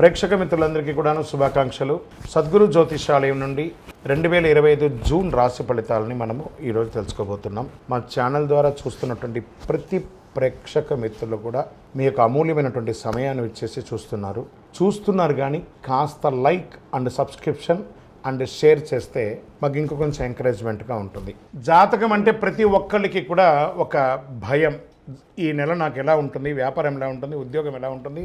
ప్రేక్షక మిత్రులందరికీ కూడాను శుభాకాంక్షలు. సద్గురు జ్యోతిషాలయం నుండి రెండు వేల ఇరవై ఐదు జూన్ రాశి ఫలితాలని మనము ఈరోజు తెలుసుకోబోతున్నాం. మా ఛానల్ ద్వారా చూస్తున్నటువంటి ప్రతి ప్రేక్షక మిత్రులు కూడా మీ యొక్క అమూల్యమైనటువంటి సమయాన్ని ఇచ్చేసి చూస్తున్నారు. చూస్తున్నారు కానీ కాస్త like and subscription and share చేస్తే మాకు ఇంకా కొంచెం ఎంకరేజ్మెంట్గా ఉంటుంది. జాతకం అంటే ప్రతి ఒక్కరికి కూడా ఒక భయం. ఈ నెల నాకు ఎలా ఉంటుంది? వ్యాపారం ఎలా ఉంటుంది? ఉద్యోగం ఎలా ఉంటుంది?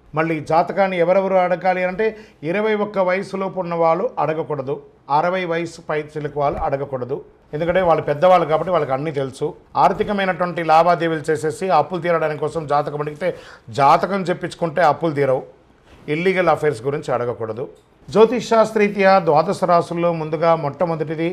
మళ్ళీ జాతకాన్ని ఎవరెవరు అడగాలి అంటే ఇరవై ఒక్క వయసులోపు ఉన్న వాళ్ళు అడగకూడదు. అరవై వయసు పై చిలుకు వాళ్ళు అడగకూడదు. ఎందుకంటే వాళ్ళు పెద్దవాళ్ళు కాబట్టి వాళ్ళకి అన్నీ తెలుసు. ఆర్థికమైనటువంటి లావాదేవీలు చేసేసి అప్పులు తీరడానికి కోసం జాతకం అడిగితే జాతకం చెప్పించుకుంటే అప్పులు తీరవు. ఇల్లీగల్ అఫైర్స్ గురించి అడగకూడదు. జ్యోతిష్ శాస్త్రీత్యా ద్వాదశ రాసుల్లో ముందుగా మొట్టమొదటిది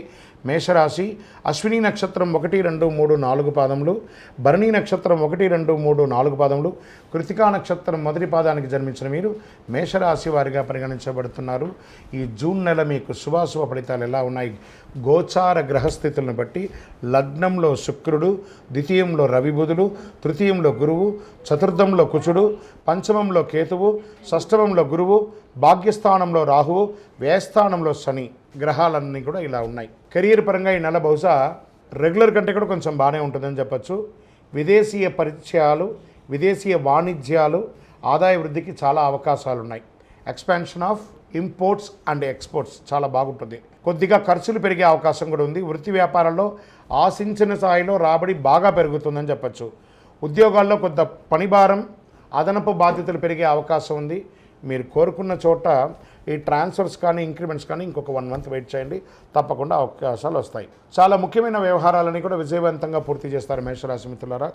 మేషరాశి అశ్విని నక్షత్రం ఒకటి రెండు మూడు నాలుగు పాదములు భరణి నక్షత్రం ఒకటి రెండు మూడు నాలుగు పాదములు కృతికా నక్షత్రం మొదటి పాదానికి జన్మించిన మీరు మేషరాశి వారిగా పరిగణించబడుతున్నారు. ఈ జూన్ నెల మీకు శుభాశుభ ఫలితాలు ఎలా ఉన్నాయి? గోచార గ్రహస్థితులను బట్టి లగ్నంలో శుక్రుడు ద్వితీయంలో రవిబుధుడు తృతీయంలో గురువు చతుర్థంలో కుచుడు పంచమంలో కేతువు షష్టమంలో గురువు భాగ్యస్థానంలో రాహువు వ్యయస్థానంలో శని. గ్రహాలన్నీ కూడా ఇలా ఉన్నాయి. కెరీర్ పరంగా ఈ నెల బహుశా రెగ్యులర్ కంటే కూడా కొంచెం బాగానే ఉంటుందని చెప్పచ్చు. విదేశీయ పరిచయాలు విదేశీయ వాణిజ్యాలు ఆదాయ వృద్ధికి చాలా అవకాశాలు ఉన్నాయి expansion of imports and exports చాలా బాగుంటుంది. కొద్దిగా ఖర్చులు పెరిగే అవకాశం కూడా ఉంది. వృత్తి వ్యాపారాల్లో ఆశించిన స్థాయిలో రాబడి బాగా పెరుగుతుందని చెప్పచ్చు. ఉద్యోగాల్లో కొంత పనిభారం అదనపు బాధ్యతలు పెరిగే అవకాశం ఉంది. మీరు కోరుకున్న చోట ఈ ట్రాన్స్ఫర్స్ కానీ ఇంక్రిమెంట్స్ కానీ ఇంకొక వన్ మంత్ వెయిట్ చేయండి. తప్పకుండా అవకాశాలు వస్తాయి. చాలా ముఖ్యమైన వ్యవహారాలని కూడా విజయవంతంగా పూర్తి చేస్తారు మేషరాశి మిత్రులారా.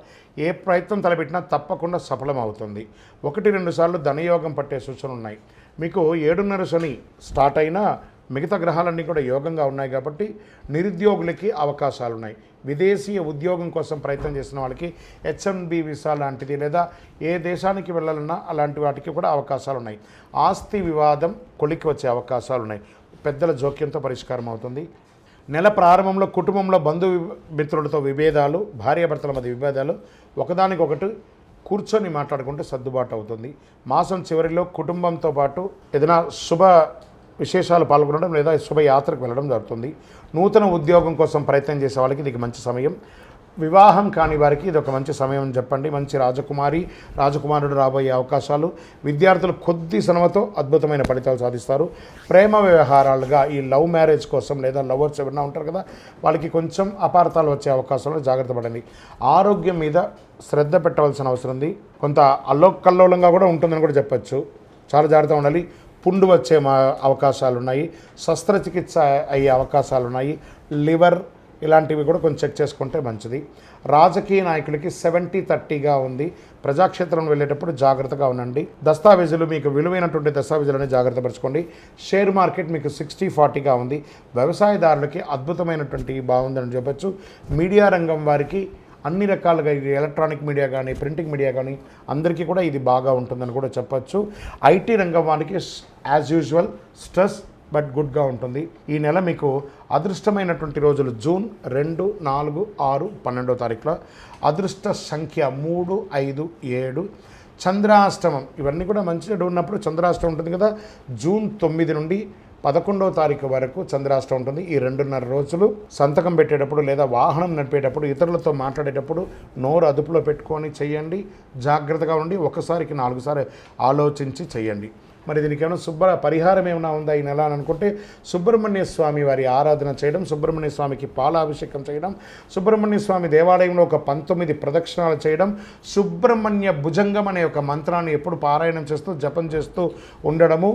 ఏ ప్రయత్నం తలపెట్టినా తప్పకుండా సఫలం అవుతుంది ఒకటి రెండు సార్లు ధనయోగం పట్టే సూచనలు ఉన్నాయి మీకు ఏడున్నర శని స్టార్ట్ అయినా మిగతా గ్రహాలన్నీ కూడా యోగంగా ఉన్నాయి కాబట్టి నిరుద్యోగులకి అవకాశాలు ఉన్నాయి విదేశీయ ఉద్యోగం కోసం ప్రయత్నం చేసిన వాళ్ళకి హెచ్ఎంబి వీసా లాంటిది లేదా ఏ దేశానికి వెళ్ళాలన్నా అలాంటి వాటికి కూడా అవకాశాలు ఉన్నాయి ఆస్తి వివాదం కొలికి వచ్చే అవకాశాలు ఉన్నాయి పెద్దల జోక్యంతో పరిష్కారం అవుతుంది. నెల ప్రారంభంలో కుటుంబంలో బంధు మిత్రులతో విభేదాలు భార్యాభర్తల మధ్య విభేదాలు ఒకదానికొకటి కూర్చొని మాట్లాడుకుంటే సర్దుబాటు అవుతుంది. మాసం చివరిలో కుటుంబంతో పాటు ఏదైనా శుభ విశేషాలు పాల్గొనడం లేదా శుభయాత్రకు వెళ్ళడం జరుగుతుంది. నూతన ఉద్యోగం కోసం ప్రయత్నం చేసే వాళ్ళకి ఇది మంచి సమయం. వివాహం కాని వారికి ఇది ఒక మంచి సమయం అని చెప్పండి. మంచి రాజకుమారి రాజకుమారుడు రాబోయే అవకాశాలు. విద్యార్థులు కొద్ది శ్రమతో అద్భుతమైన ఫలితాలు సాధిస్తారు. ప్రేమ వ్యవహారాలుగా ఈ లవ్ మ్యారేజ్ కోసం లేదా లవర్స్ ఎవరైనా ఉంటారు కదా వాళ్ళకి కొంచెం అపార్థాలు వచ్చే అవకాశాలు జాగ్రత్త పడండి. ఆరోగ్యం మీద శ్రద్ధ పెట్టవలసిన అవసరం ఉంది. కొంత అల్లోకల్లోలంగా కూడా ఉంటుందని కూడా చెప్పచ్చు. చాలా జాగ్రత్తగా ఉండాలి. పుండు వచ్చే మా అవకాశాలు ఉన్నాయి శస్త్రచికిత్స అయ్యే అవకాశాలు ఉన్నాయి లివర్ ఇలాంటివి కూడా కొంచెం చెక్ చేసుకుంటే మంచిది. రాజకీయ నాయకులకి సెవెంటీ థర్టీగా ఉంది. ప్రజాక్షేత్రం వెళ్ళేటప్పుడు జాగ్రత్తగా ఉండండి. దస్తావేజులు మీకు విలువైనటువంటి దస్తావేజులని జాగ్రత్త పరచుకోండి షేర్ మార్కెట్ మీకు సిక్స్టీ ఫార్టీగా ఉంది. వ్యవసాయదారులకి అద్భుతమైనటువంటి బాగుందని చెప్పచ్చు. మీడియా రంగం వారికి అన్ని రకాలుగా ఇది ఎలక్ట్రానిక్ మీడియా కానీ ప్రింటింగ్ మీడియా కానీ అందరికీ కూడా ఇది బాగా ఉంటుందని కూడా చెప్పచ్చు. ఐటీ రంగం వారికి యాజ్ యూజువల్ స్ట్రెస్ బట్ గుడ్గా ఉంటుంది. ఈ నెల మీకు అదృష్టమైనటువంటి రోజులు జూన్ రెండు నాలుగు ఆరు పన్నెండో తారీఖులో. అదృష్ట సంఖ్య మూడు ఐదు ఏడు. చంద్రాష్టమం ఇవన్నీ కూడా మంచిగా ఉన్నప్పుడు చంద్రాష్టమం ఉంటుంది కదా. జూన్ తొమ్మిది నుండి పదకొండవ తారీఖు వరకు చంద్రాష్టం ఉంటుంది. ఈ రెండున్నర రోజులు సంతకం పెట్టేటప్పుడు లేదా వాహనం నడిపేటప్పుడు ఇతరులతో మాట్లాడేటప్పుడు నోరు అదుపులో పెట్టుకొని చేయండి. జాగ్రత్తగా ఉండి ఒకసారికి నాలుగుసారి ఆలోచించి చేయండి. మరి దీనికి ఏమైనా శుభ్ర పరిహారం ఏమైనా ఉందా ఈ నెల అని అనుకుంటే సుబ్రహ్మణ్య స్వామి వారి ఆరాధన చేయడం సుబ్రహ్మణ్య స్వామికి పాలాభిషేకం చేయడం సుబ్రహ్మణ్య స్వామి దేవాలయంలో ఒక పంతొమ్మిది ప్రదక్షిణాలు చేయడం సుబ్రహ్మణ్య భుజంగం అనే ఒక మంత్రాన్ని ఎప్పుడు పారాయణం చేస్తూ జపం చేస్తూ ఉండడము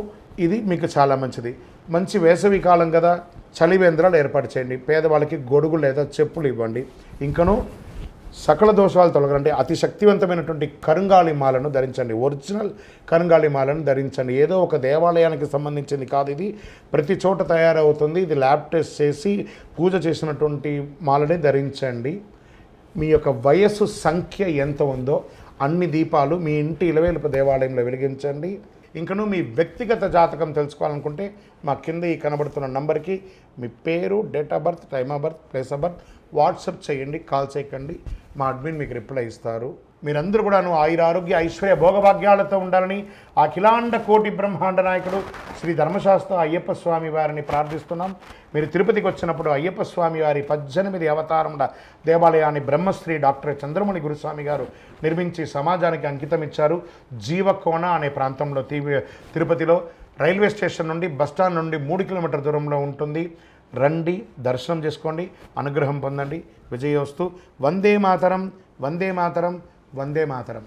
ఇది మీకు చాలా మంచిది. మంచి వేసవి కాలం కదా. చలివేంద్రాలు ఏర్పాటు చేయండి. పేదవాళ్ళకి గొడుగు లేదా చెప్పులు ఇవ్వండి. ఇంకను సకల దోషాలు తొలగరండి అతి శక్తివంతమైనటువంటి కరుంగాళి మాలను ధరించండి. ఒరిజినల్ కరుంగాళి మాలను ధరించండి. ఏదో ఒక దేవాలయానికి సంబంధించింది కాదు ఇది. ప్రతి చోట తయారవుతుంది. ఇది ల్యాబ్ టెస్ట్ చేసి పూజ చేసినటువంటి మాలని ధరించండి. మీ యొక్క వయస్సు సంఖ్య ఎంత ఉందో అన్ని దీపాలు మీ ఇంటి ఇలవేలుపు దేవాలయంలో వెలిగించండి. ఇంకను మీ వ్యక్తిగత జాతకం తెలుసుకోవాలనుకుంటే మా కింద ఈ కనబడుతున్న నంబర్కి మీ పేరు date of birth time of birth place of birth WhatsApp చేయండి కాల్ చేయకండి. మా అడ్మిన్ మీకు రిప్లై ఇస్తారు. మీరందరూ కూడాను ఆయుర ఆరోగ్య ఐశ్వర్య భోగభాగ్యాలతో ఉండాలని ఆ కోటి బ్రహ్మాండ నాయకుడు శ్రీ ధర్మశాస్త్ర అయ్యప్ప స్వామి వారిని ప్రార్థిస్తున్నాం. మీరు తిరుపతికి వచ్చినప్పుడు అయ్యప్ప స్వామి వారి పద్దెనిమిది అవతారముల దేవాలయాన్ని బ్రహ్మశ్రీ డాక్టర్ చంద్రమణి గురుస్వామి గారు నిర్మించి సమాజానికి అంకితం ఇచ్చారు జీవకోణ అనే ప్రాంతంలో తిరుపతిలో రైల్వే స్టేషన్ నుండి బస్టాండ్ నుండి మూడు కిలోమీటర్ దూరంలో ఉంటుంది. రండి దర్శనం చేసుకోండి అనుగ్రహం పొందండి. విజయోస్తు వందే మాతరం వందే మాతరం వందే మాతరం.